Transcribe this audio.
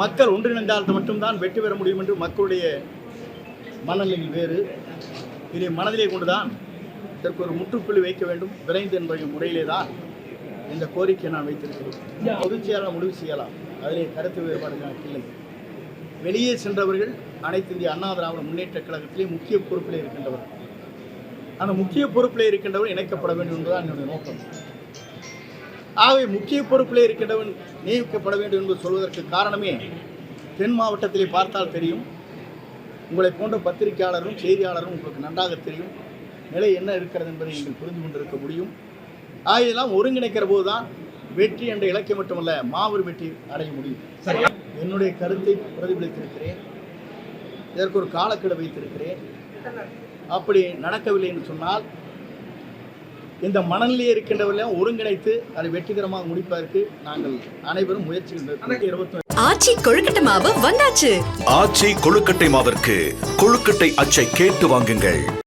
மக்கள் ஒன்றிணைந்தால் மட்டும்தான் வெற்றி பெற முடியும் என்று மக்களுடைய மனநிலையில் வேறு. இதை மனதிலே கொண்டுதான் இதற்கு ஒரு முற்றுப்புள்ளி வைக்க வேண்டும். விரைந்து என்பதை முறையிலே தான் இந்த கோரிக்கையை நான் வைத்திருக்கிறேன். பொதுச்செயலாளர் முடிவு செய்யலாம். அதிலே கருத்து வேறுபாடு எனக்கு இல்லை. வெளியே சென்றவர்கள் அனைத்து இந்திய அண்ணா திராவிட முன்னேற்ற கழகத்திலே முக்கிய பொறுப்பில் இருக்கின்றவர் அந்த முக்கிய பொறுப்பில் இருக்கின்றவர் இணைக்கப்பட வேண்டும் என்பதுதான் என்னுடைய நோக்கம். ஆகவே முக்கிய பொறுப்பிலே இருக்கின்றவன் நியமிக்கப்பட வேண்டும் என்று சொல்வதற்கு காரணமே தென் மாவட்டத்திலே பார்த்தால் தெரியும். உங்களை போன்ற பத்திரிகையாளரும் செய்தியாளரும் உங்களுக்கு நன்றாக தெரியும். நிலை என்ன இருக்கிறது என்பதை நீங்கள் புரிந்து கொண்டிருக்க முடியும். ஆகையெல்லாம் ஒருங்கிணைக்கிற போது தான் வெற்றி என்ற இலக்கை மட்டுமல்ல மாபெரும் வெற்றி அடைய முடியும். என்னுடைய கருத்தை பிரதிபலித்திருக்கிறேன். இதற்கு ஒரு காலக்கெடு வைத்திருக்கிறேன். அப்படி நடக்கவில்லை என்று சொன்னால் இந்த மணலிலே இருக்கின்றவர்களையும் ஒருங்கிணைத்து அதை வெற்றிகரமாக முடிப்பதற்கு நாங்கள் அனைவரும் இருபத்தி ஆச்சி கொழுக்கட்டை மாவு வந்தாச்சு. ஆச்சி கொழுக்கட்டை மாவிற்கு கொழுக்கட்டை அச்சை கேட்டு வாங்குங்கள்.